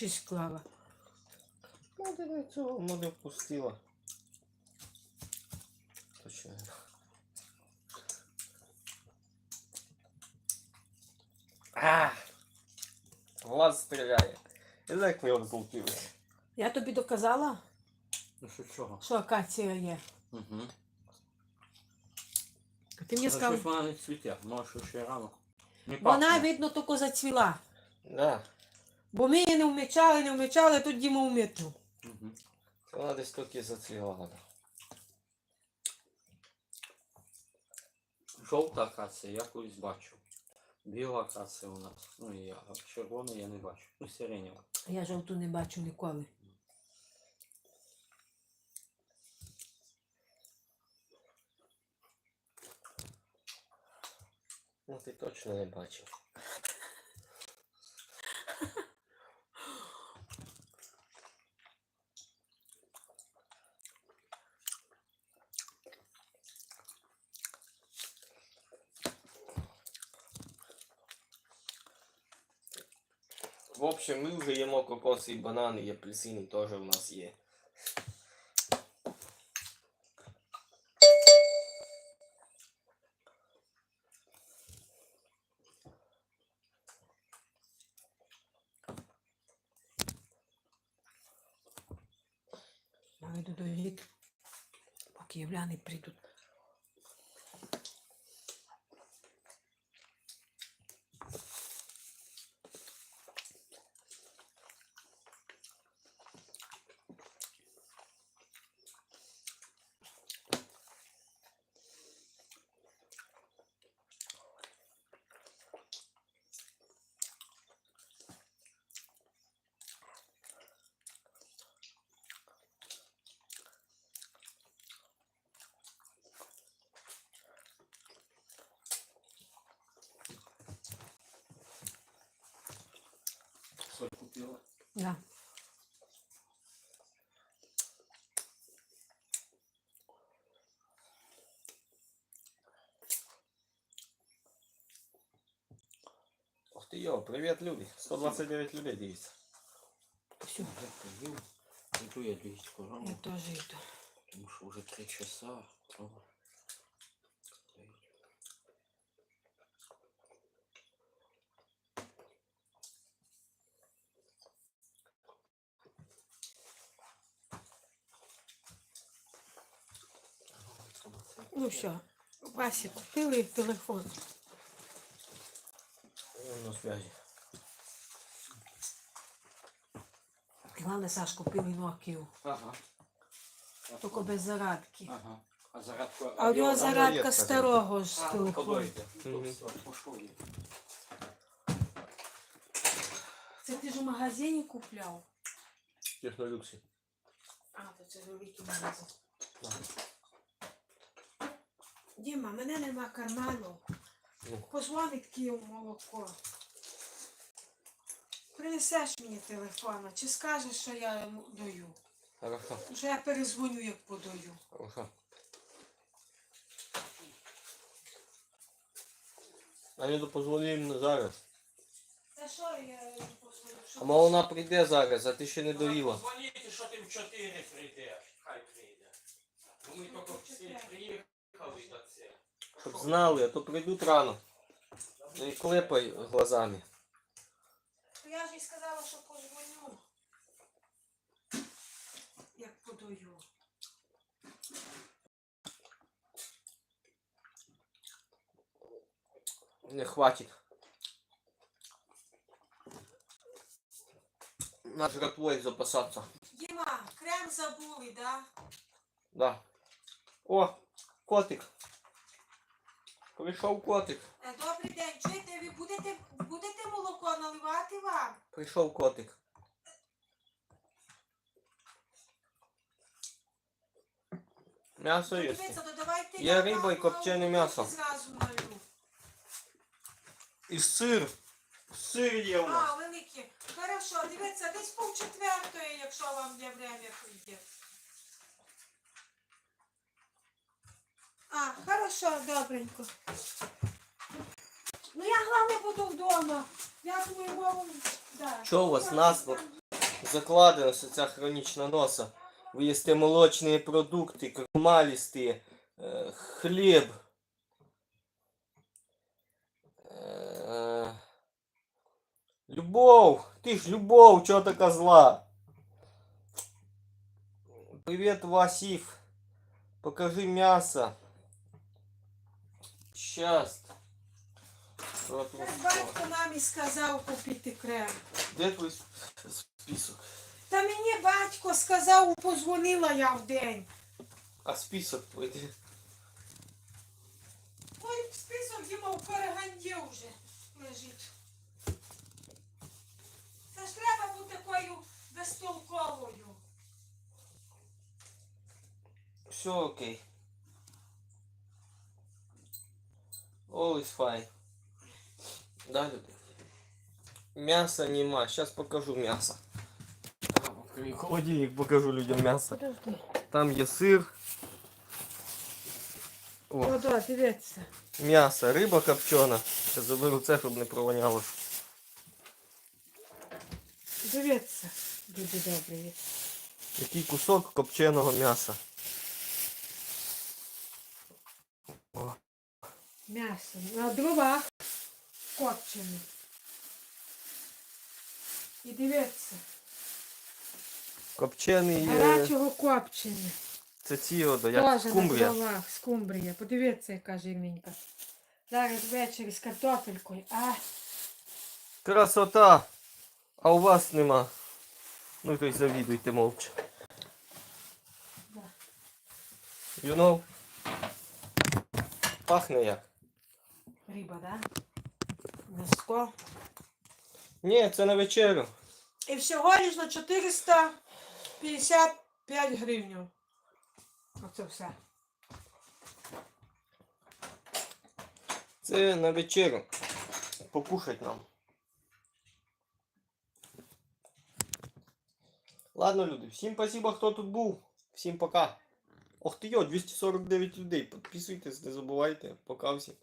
шість клала. Ну, ти не цього, може впустила. Точно. А! Глаз стріляє. І як ми його злупили. Я тобі доказала, Ну що чого? що акація є. Угу. Ти мені сказав, вона не цвіте, може ще рано. Не вона, видно, тільки зацвіла. Да. Бо ми її не вмічали, не вмічали, тут Діма вмітив. Мгм. Вона десь тільки зацвіла. Жовта акація, я колись бачив. Біла акація у нас. Ну і я. А червону я не бачу. Ну, сиренєва. Я жовту не бачу ніколи. Ну ти точно не бачив. В общем, ми вже їмо кокоси і банани, і апельсини теж у нас є. Я йду до вік, поки євляни прийдуть. Соль купила. Да. Ух ти йо, привіт, люди. 129 людей дивиться. Все, Вже поїв. Іду я лічку я рано, теж йду. тому що вже три часа. О. Ну все, Васі купили телефон. Он на связи. Іване Саш купили Nokia, Ага. тільки без зарядки. Ага. А зарядку... А у нього а зарядка розетка старого ж телефону. Це ти ж у магазині купляв? Технолюксі. А, то це великий магазин. Діма, мене нема карману. Ну. Позвонить Київ молоко. Принесеш мені телефона, чи скажеш, що я йому даю? Хорошо, Вже я перезвоню, як подаю. хорошо. А не позвонимо зараз. Та що я позвоню? А мол, вона прийде зараз, а ти ще не доїла. Позвоніть, що ти в 4 прийдеш. Хай прийде. Бо Ми тільки всі приїхали. Щоб знали, а то прийдуть рано. І клепай глазами. Я ж їй сказала, що позвоню. Як подаю. Не хватит. На жратвой запасаться. Діма, крем забули, да? Да. О, котик. Прийшов котик. Е, Добрий день, чуєте, ви будете, будете молоко наливати вам? Прийшов котик. М'ясо є. Дивіться, то давайте Є риба і копчене м'ясо. Зразу налю. І сир. Сир є у А, великі. Хорошо, дивіться, десь пів четвертої, якщо вам для время прийде. А, хорошо, добренько. Ну я головне буду вдома. Я думаю, мову. Да. Що у вас, насморк? закладеність, ця хронічна носа. Ви їсте молочні продукти, крахмалісті, е, хліб. Е, Любов! Ти ж любов, чого така зла? Привіт, Васів. Покажи м'ясо. Щас. Що тут? Так батько нам і сказав купити крем. Де твій список? Та мені батько сказав, позвонила я в день. А список пойди. Ой, список йому в переганді вже лежить. Це ж треба бути такою безтолковою. Все окей. All is fine. Да, люди? Мяса нема. Сейчас покажу мясо. Холодильник покажу людям мясо. Там є сир. О, О, да, дивіться. м'ясо, риба копчена. Сейчас заберу це, щоб не провоняло. Дивіться, люди добрі. Який кусок копченого м'яса. М'ясо на дровах копчене. І дивіться, копчений е, гарячого копчене. це ці от, як Тоже на скумбрія. дровах, скумбрія. Подивіться, яка жирненька. Зараз ввечері з картопелькою. А, Красота! А у вас нема. Ну то й завідуйте мовча. Да. You know? Пахне як. Риба, да? М'яско. Ні, це на вечерю. І всього лиш на 455 гривень. Оце все. Це на вечерю. Покушать нам. Ладно, люди, всім спасибо, хто тут був. Всім пока. Ох ти йо, 249 людей. Підписуйтесь, не забувайте. Пока всім.